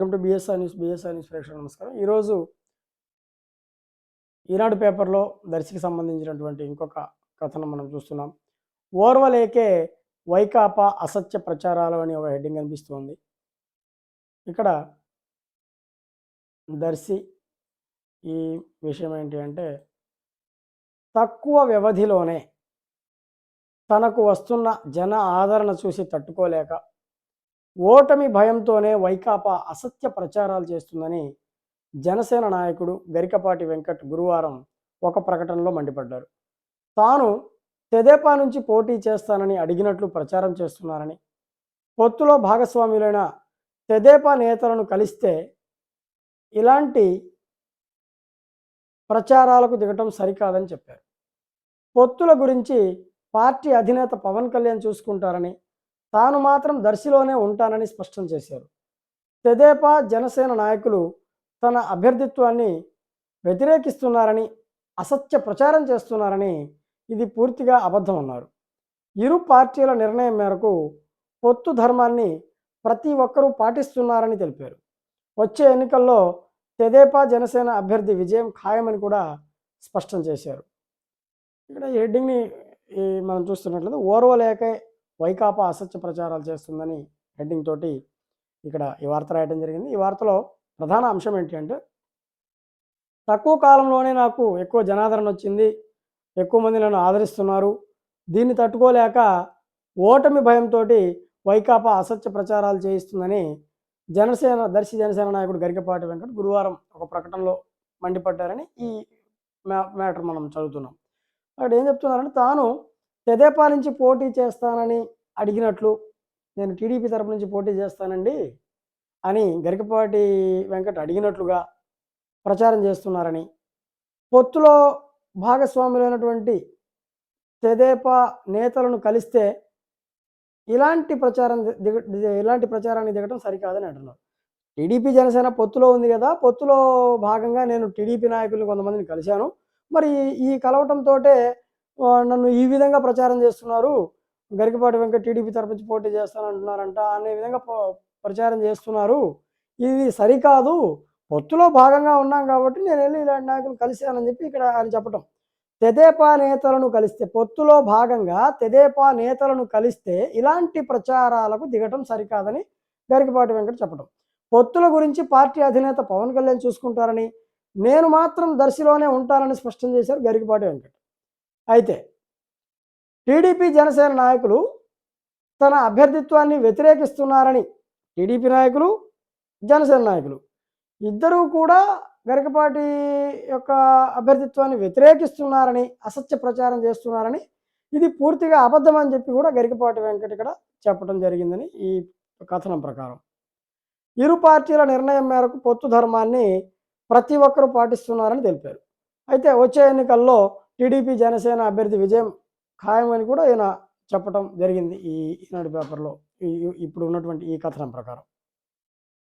Welcome to BSR news BSR news ప్రేక్షకులకు నమస్కారం. ఈరోజు ఈనాడు పేపర్లో దర్శికి సంబంధించినటువంటి ఇంకొక కథను మనం చూస్తున్నాం. ఓర్వలేకే వైకాపా అసత్య ప్రచారాలు అని ఒక హెడ్డింగ్ అనిపిస్తుంది ఇక్కడ దర్శి ఈ విషయం ఏంటి అంటే తక్కువ వ్యవధిలోనే తనకు వస్తున్న జన ఆదరణ చూసి తట్టుకోలేక ఓటమి భయంతోనే వైకాపా అసత్య ప్రచారాలు చేస్తుందని జనసేన నాయకుడు గరికపాటి వెంకట్ గురువారం ఒక ప్రకటనలో మండిపడ్డారు. తాను తెదేపా నుంచి పోటీ చేస్తానని అడిగినట్లు ప్రచారం చేస్తున్నారని పొత్తులో భాగస్వాములైన తెదేపా నేతలను కలిస్తే ఇలాంటి ప్రచారాలకు దిగటం సరికాదని చెప్పారు. పొత్తుల గురించి పార్టీ అధినేత పవన్ కళ్యాణ్ చూసుకుంటారని తాను మాత్రం దర్శిలోనే ఉంటానని స్పష్టం చేశారు. తెదేపా జనసేన నాయకులు తన అభ్యర్థిత్వాన్ని వ్యతిరేకిస్తున్నారని అసత్య ప్రచారం చేస్తున్నారని ఇది పూర్తిగా అబద్ధం అన్నారు. ఇరు పార్టీల నిర్ణయం మేరకు పొత్తు ధర్మాన్ని ప్రతి ఒక్కరూ పాటిస్తున్నారని తెలిపారు. వచ్చే ఎన్నికల్లో తెదేపా జనసేన అభ్యర్థి విజయం ఖాయమని కూడా స్పష్టం చేశారు. ఇక్కడ ఈ హెడ్డింగ్ని మనం చూస్తున్నట్లయితే ఓర్వలేకే వైకాపా అసత్య ప్రచారాలు చేస్తుందని హెడ్డింగ్ తోటి ఇక్కడ ఈ వార్త రాయడం జరిగింది. ఈ వార్తలో ప్రధాన అంశం ఏంటి అంటే తక్కువ కాలంలోనే నాకు ఎక్కువ జనాదరణ వచ్చింది ఎక్కువ మంది నన్ను ఆదరిస్తున్నారు. దీన్ని తట్టుకోలేక ఓటమి భయంతో వైకాపా అసత్య ప్రచారాలు చేయిస్తుందని జనసేన దర్శి జనసేన నాయకుడు గరికపాటి వెంకట్ గురువారం ఒక ప్రకటనలో మండిపడ్డారని ఈ మ్యా మ్యాటర్ మనం చదువుతున్నాం. అక్కడ ఏం చెప్తున్నారంటే తాను తెదేపా నుంచి పోటీ చేస్తానని అడిగినట్లు నేను టీడీపీ తరపు నుంచి పోటీ చేస్తానండి అని గరికపాటి వెంకట్ అడిగినట్లుగా ప్రచారం చేస్తున్నారని. పొత్తులో భాగస్వాములైనటువంటి తెదేపా నేతలను కలిస్తే ఇలాంటి ప్రచారం దిగ ఇలాంటి ప్రచారాన్ని దిగటం సరికాదని అంటున్నారు. టీడీపీ జనసేన పొత్తులో ఉంది కదా పొత్తులో భాగంగా నేను టీడీపీ నాయకులు కొంతమందిని కలిశాను. మరి ఈ కలవటంతో నన్ను ఈ విధంగా ప్రచారం చేస్తున్నారు. గరికపాటి వెంకట టీడీపీ తరపు నుంచి పోటీ చేస్తానంటున్నారంట అనే విధంగా ప్రచారం చేస్తున్నారు. ఇది సరికాదు. పొత్తులో భాగంగా ఉన్నాం కాబట్టి నేను వెళ్ళి ఇలాంటి నాయకులు కలిశానని చెప్పి ఇక్కడ ఆయన చెప్పటం. తెదేపా నేతలను కలిస్తే పొత్తులో భాగంగా తెదేపా నేతలను కలిస్తే ఇలాంటి ప్రచారాలకు దిగటం సరికాదని గరికపాటి వెంకట చెప్పడం పొత్తుల గురించి పార్టీ అధినేత పవన్ కళ్యాణ్ చూసుకుంటారని నేను మాత్రం దర్శిలోనే ఉంటానని స్పష్టం చేశారు గరికపాటి వెంకట. అయితే టీడీపీ జనసేన నాయకులు తన అభ్యర్థిత్వాన్ని వ్యతిరేకిస్తున్నారని టీడీపీ నాయకులు జనసేన నాయకులు. ఇద్దరూ కూడా గరికపాటి యొక్క అభ్యర్థిత్వాన్ని వ్యతిరేకిస్తున్నారని అసత్య ప్రచారం చేస్తున్నారని ఇది పూర్తిగా అబద్ధం అని చెప్పి కూడా గరికపాటి వెంకట ఇక్కడ చెప్పడం జరిగిందని ఈ కథనం ప్రకారం. ఇరు పార్టీల నిర్ణయం మేరకు పొత్తు ధర్మాన్ని ప్రతి ఒక్కరూ పాటిస్తున్నారని తెలిపారు. అయితే వచ్చే ఎన్నికల్లో టీడీపీ జనసేన అభ్యర్థి విజయం ఖాయమని కూడా ఈయన చెప్పడం జరిగింది ఈ ఈనాడు పేపర్లో. ఇప్పుడు ఉన్నటువంటి ఈ కథనం ప్రకారం.